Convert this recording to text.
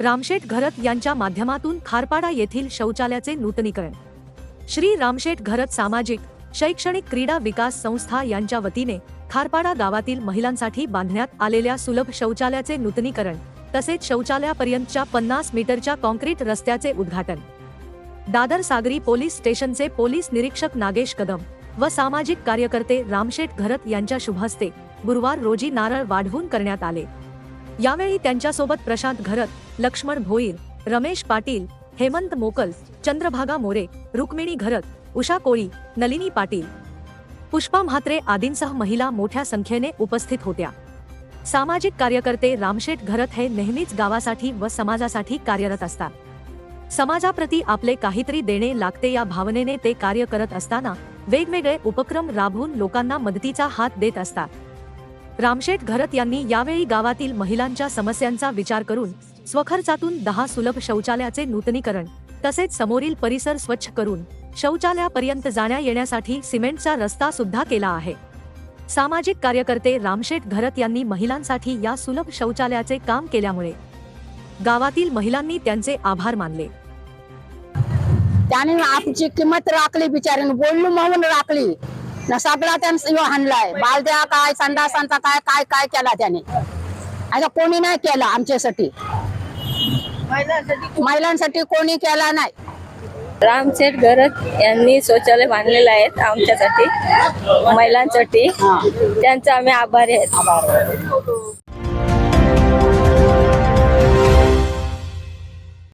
रामशेठ घरत यांच्या माध्यमातून खारपाडा येथील शौचालयाचे नूतनीकरण. श्री रामशेठ घरत सामाजिक शैक्षणिक क्रीडा विकास संस्था यांच्या वतीने खारपाडा गावातील महिलांसाठी बांधण्यात आलेल्या सुलभ शौचालयाचे नूतनीकरण तसेच शौचालयापर्यंतच्या पन्नास मीटरच्या कॉन्क्रीट रस्त्याचे उद्घाटन. दादर सागरी पोलीस स्टेशनचे पोलीस निरीक्षक नागेश कदम व सामाजिक कार्यकर्ते रामशेठ घरत यांच्या शुभहस्ते गुरुवार रोजी नारळ वाढवून करण्यात आले. यावेळी त्यांच्यासोबत प्रशांत घरत लक्ष्मण भोईर रमेश पाटील हेमंत मोकल चंद्रभागा मोरे रुक्मिणी घरत उषा कोळी नलिनी पाटील. पुष्पा म्हात्रे आदींसह महिला मोठ्या संख्येने उपस्थित होत्या. सामाजिक कार्यकर्ते रामशेठ घरत हे नेहमीच गावासाठी व समाजासाठी कार्यरत असतात. समाजाप्रती आपले काहीतरी देणे लागते या भावनेने ते कार्य करत असताना वेगवेगळे उपक्रम राबवून लोकांना मदतीचा हात देत असतात. रामशेठ घरत यांनी यावेळी गावातील महिलांच्या समस्यांचा विचार करून स्वखर्चातून दहा सुलभ शौचालयाचे नूतनीकरण तसेच समोरील परिसर स्वच्छ करून शौचालयापर्यंत जाण्या येण्यासाठी सिमेंटचा रस्ता सुद्धा केला आहे. सामाजिक कार्यकर्ते रामशेठ घरत यांनी महिलांसाठी या सुलभ शौचालयाचे काम केल्यामुळे गावातील महिलांनी त्यांचे आभार मानले. त्याने आमची किंमत राखली बिचारीने बोललो म्हणून राखली. सगळा त्याने हाणलाय. बालद्या काय संडासांचा काय काय काय केला त्याने? आता कोणी नाही केला आमच्यासाठी. महिलांसाठी कोणी केला नाही. रामशेठ गरज यांनी शौचालय बांधलेलं आहेत आमच्यासाठी महिलांसाठी. त्यांचे आम्ही आभारी आहेत